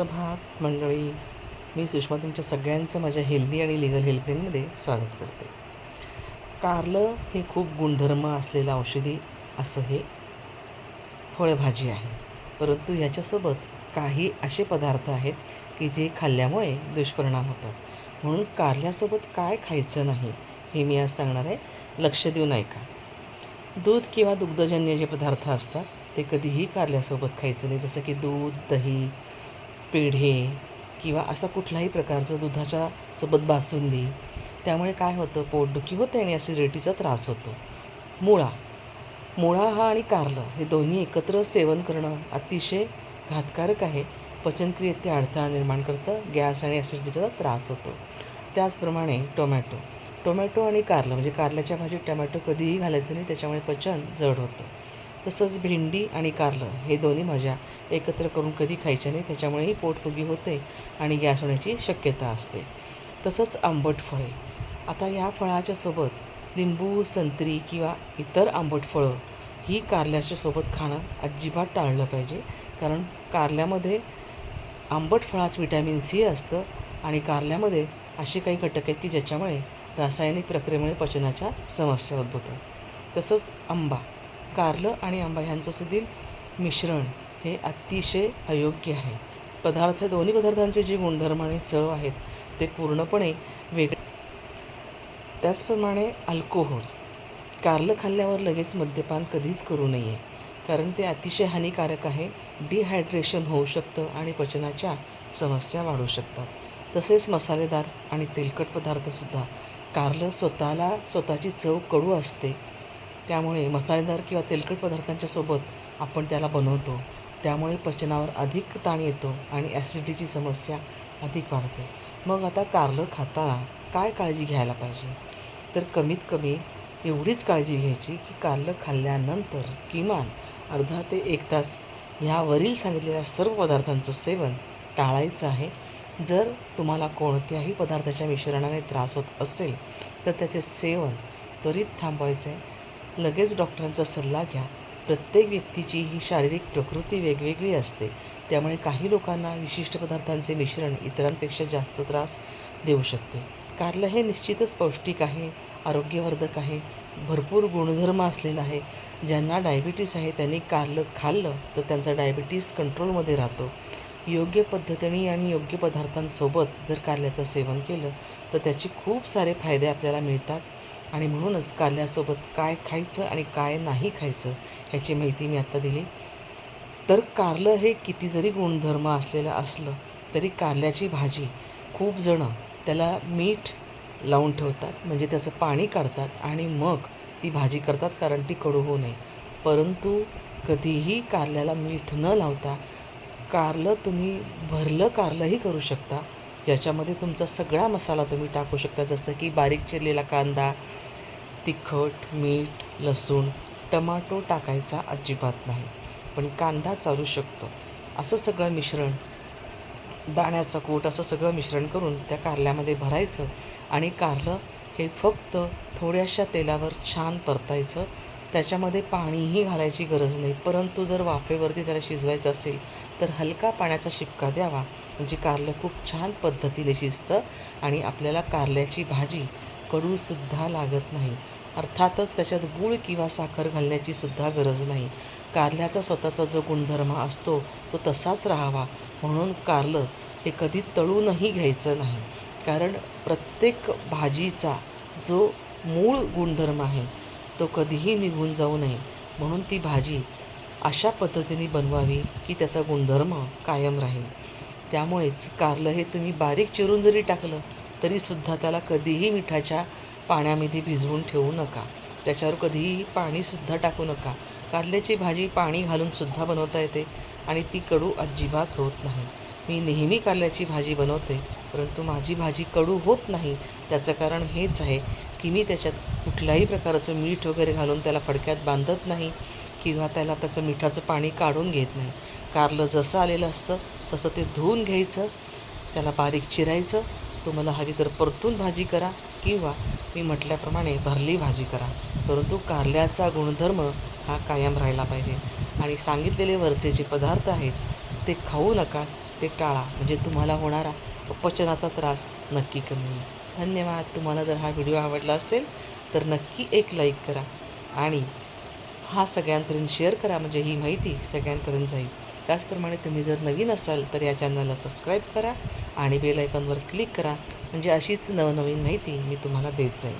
प्रभात मंडळी मी सुषमा तुमच्या सगळ्यांचं माझ्या हेल्दी आणि लिगल हेल्पलाईनमध्ये स्वागत करते. कारलं हे खूप गुणधर्म असलेलं औषधी असं हे फळभाजी आहे. परंतु ह्याच्यासोबत काही असे पदार्थ आहेत की जे खाल्ल्यामुळे दुष्परिणाम होतात. म्हणून कारल्यासोबत काय खायचं नाही हे मी आज सांगणार आहे. लक्ष देऊन ऐका. दूध किंवा दुग्धजन्य जे पदार्थ असतात ते कधीही कारल्यासोबत खायचं नाही. जसं की दूध दही पेढे किंवा असा कुठलाही प्रकारचं दुधाच्या सोबत बासुंदी. त्यामुळे काय होतं पोटदुखी होते आणि ॲसिडिटीचा त्रास होतो. मुळा. मुळा हा आणि कारलं हे दोन्ही एकत्र सेवन करणं अतिशय घातकारक आहे. पचनक्रियेत ते अडथळा निर्माण करतं गॅस आणि ॲसिडिटीचा त्रास होतो. त्याचप्रमाणे टोमॅटो. टोमॅटो आणि कारलं म्हणजे कारल्याच्या भाजीत टोमॅटो कधीही घालायचं नाही त्याच्यामुळे पचन जड होतं. तसंच भेंडी आणि कारलं हे दोन्ही भाज्या एकत्र करून कधी खायच्या नाही त्याच्यामुळेही पोटफुगी होते आणि गॅस होण्याची शक्यता असते. तसंच आंबट फळे. आता या फळाच्या सोबत लिंबू संत्री किंवा इतर आंबट फळं ही कारल्याच्या सोबत खाणं अजिबात टाळलं पाहिजे. कारण कारल्यामध्ये आंबट फळात विटॅमिन सी असतं आणि कारल्यामध्ये असे काही घटक आहेत की ज्याच्यामुळे रासायनिक प्रक्रियेमुळे पचनाच्या समस्या उद्भवतात. तसंच आंबा. कारलं आणि आंबा ह्यांचं सुद्धा मिश्रण हे अतिशय अयोग्य आहे. पदार्थ दोन्ही पदार्थांचे जे गुणधर्म आणि चव आहेत ते पूर्णपणे वेगळे. त्याचप्रमाणे अल्कोहोल. कारलं खाल्ल्यावर लगेच मद्यपान कधीच करू नये कारण ते अतिशय हानिकारक आहे. डिहायड्रेशन होऊ शकतं आणि पचनाच्या समस्या वाढू शकतात. तसेच मसालेदार आणि तेलकट पदार्थसुद्धा. कारलं स्वतःला स्वतःची चव कडू असते. त्यामुळे मसालेदार किंवा तेलकट पदार्थांच्या सोबत आपण त्याला बनवतो. त्यामुळे पचनावर अधिक ताण येतो आणि ॲसिडिटीची समस्या अधिक वाढते. मग आता कारलं खाताना काय काळजी घ्यायला पाहिजे? तर कमीत कमी एवढीच काळजी घ्यायची की कारलं खाल्ल्यानंतर किमान अर्धा ते एक तास ह्यावरील सांगितलेल्या सर्व पदार्थांचं सेवन टाळायचं आहे. जर तुम्हाला कोणत्याही पदार्थाच्या मिश्रणाने त्रास होत असेल तर त्याचे सेवन त्वरित थांबवायचं आहे लगेच डॉक्टरांचा सल्ला घ्या. प्रत्येक व्यक्तीची ही शारीरिक प्रकृती वेगवेगळी असते. त्यामुळे काही लोकांना विशिष्ट पदार्थांचे मिश्रण इतरांपेक्षा जास्त त्रास देऊ शकते. कारलं हे निश्चितच पौष्टिक आहे आरोग्यवर्धक आहे. भरपूर गुणधर्म असलेला आहे. ज्यांना डायबिटीस आहे त्यांनी कारलं खाल्लं तर त्यांचा डायबिटीस कंट्रोलमध्ये राहतो. योग्य पद्धतीने आणि योग्य पदार्थांसोबत जर कारल्याचं सेवन केलं तर त्याचे खूप सारे फायदे आपल्याला मिळतात. आणि म्हणूनच कारल्यासोबत काय खायचं आणि काय नाही खायचं ह्याची माहिती मी आत्ता दिली. तर कारलं हे किती जरी गुणधर्म असलेलं असलं तरी कारल्याची भाजी खूप जणं त्याला मीठ लावून ठेवतात म्हणजे त्याचं पाणी काढतात आणि मग ती भाजी करतात कारण ती कडू होऊ नये. परंतु कधीही कारल्याला मीठ न लावता कारलं तुम्ही भरलं कारलंही करू शकता. ज्याच्यामध्ये तुमचा सगळा मसाला तुम्ही टाकू शकता जसं की बारीक चिरलेला कांदा तिखट मीठ लसूण टमाटो टाकायचा अजिबात नाही. पण कांदा चालू शकतो. असं सगळं मिश्रण दाण्याचं कूट असं सगळं मिश्रण करून त्या कारल्यामध्ये भरायचं आणि कारलं हे फक्त थोड्याशा तेलावर छान परतायचं. त्याच्यामध्ये पाणीही घालायची गरज नाही. परंतु जर वाफेवरती त्याला शिजवायचं असेल तर हलका पाण्याचा शिपका द्यावा. म्हणजे कारलं खूप छान पद्धतीने शिजतं आणि आपल्याला कारल्याची भाजी कडूसुद्धा लागत नाही. अर्थातच त्याच्यात गूळ किंवा साखर घालण्याची सुद्धा गरज नाही. कारल्याचा स्वतःचा जो गुणधर्म असतो तो तसाच राहावा. म्हणून कारलं हे कधी तळूनही घ्यायचं नाही. कारण प्रत्येक भाजीचा जो मूळ गुणधर्म आहे तो कधीही निघून जाऊ नये. म्हणून ती भाजी अशा पद्धतीने बनवावी की त्याचा गुणधर्म कायम राहील. त्यामुळेच कारलं हे तुम्ही बारीक चिरून जरी टाकलं तरीसुद्धा त्याला कधीही मिठाच्या पाण्यामध्ये भिजवून ठेवू नका. त्याच्यावर कधीही पाणीसुद्धा टाकू नका. कारल्याची भाजी पाणी घालूनसुद्धा बनवता येते आणि ती कडू अजिबात होत नाही. मी नेहमी कारल्याची भाजी बनवते परंतु माझी भाजी कडू होत नाही. त्याचं कारण हेच आहे की मी त्याच्यात कुठल्याही प्रकारचं मीठ वगैरे घालून त्याला फडक्यात बांधत नाही किंवा त्याला त्याचं मिठाचं पाणी काढून घेत नाही. कारलं जसं आलेलं असतं तसं ते धुवून घ्यायचं त्याला बारीक चिरायचं. तुम्हाला हवी तर परतून भाजी करा किंवा मी म्हटल्याप्रमाणे भरली भाजी करा. परंतु कारल्याचा गुणधर्म हा कायम राहिला पाहिजे. आणि सांगितलेले वरचे जे पदार्थ आहेत ते खाऊ नका ते टाळा. म्हणजे तुम्हाला होणारा पचनाचा त्रास नक्की कमी होईल. धन्यवाद. तुम्हाला जर हा व्हिडिओ आवडला असेल तर नक्की एक लाईक करा. आणि हा सगळ्यांपर्यंत शेअर करा म्हणजे ही माहिती सगळ्यांपर्यंत जाईल. त्याचप्रमाणे तुम्ही जर नवीन असाल तर या चॅनलला सबस्क्राईब करा आणि बेल आयकॉनवर क्लिक करा म्हणजे अशीच नवनवीन माहिती मी तुम्हाला देत जाईन.